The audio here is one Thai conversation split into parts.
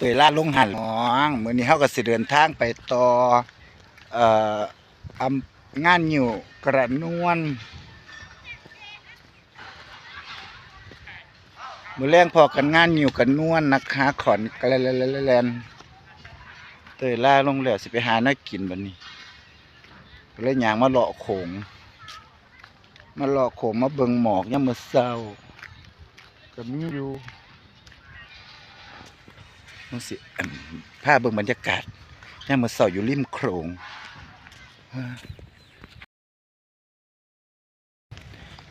เตยล่าลงหันน้องมือนี้เฮาก็สิเดินทางไปต่อเอ่ออำงานอยู่กระนวลมือแรงพอกันงานอยู่กันนวลนะคะขอนกระแลแลนเตยล่าลงแล้วสิไปหาน้ากินบัดนี้เลยยางมาเลาะโขงมาเลาะโขงมาเบิ่งหมอกยามมื้อเช้าก็มีอยู่ นสิภาพเบิ่งบรรยากาศยามมื้อเช้าอยู่ริมโขง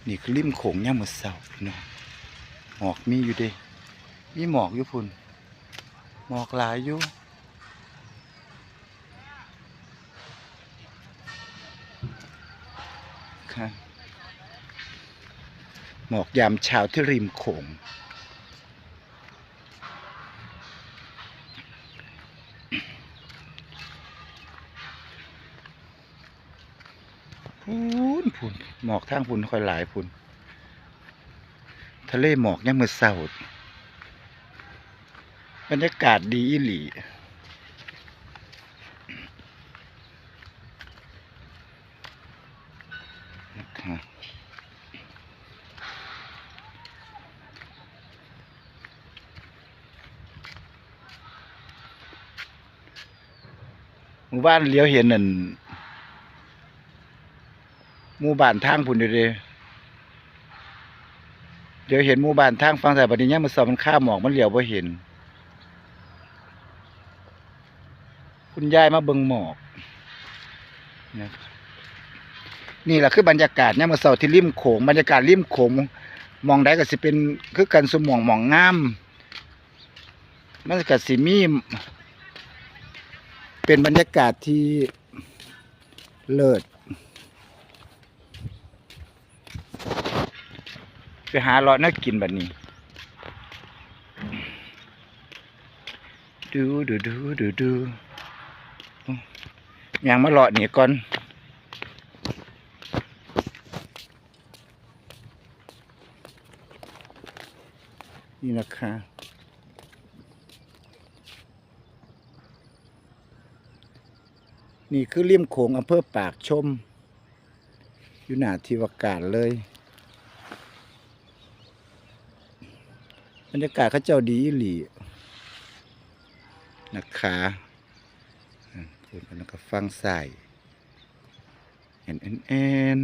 นี่คือริมโขงยามมื้อเช้าพี่น้องหมอกมีอยู่เด้มีหมอกอยู่พุ่นหมอกหลายอยู่ค่ะหมอกยามเช้าที่ริมโขง พูนพูนหมอกทางพูนค่อยหลายพูนทะเลหมอกยังมือเศร้าบรรยากาศดีอีหลีหมู่บ้านเลี้ยวเห็นนั่น หมู่บ้านทางพุ่นเด้อเด้เดี๋ยวเห็นหมู่บ้านทางฝั่งแต่บัดนี้มันสอบมันข้ามหมอกมันเหลียวบ่เห็น คุณยายมาเบิ่งหมอกนะนี่แหละคือบรรยากาศเนี่ยมมื่อเสาที่ริมโขงบรรยากาศริมโขงมองได้ก็สิเป็นคือกันสมองหมองงามมันก็สิมีเป็นบรรยากาศที่เลิศ ไปหาเลาะน่ากินแบบนี้ ดูดูดูดูดูยังมาเลาะนี่ก่อนนี่นะคะนี่คือริมโขงอำเภอปากชม อยู่หน้าที่วาการเลย รรยากาศเขาเจ้าดีหลีนะคะพูดกันแล้วก็ฟังใส่เห็นแอนแอน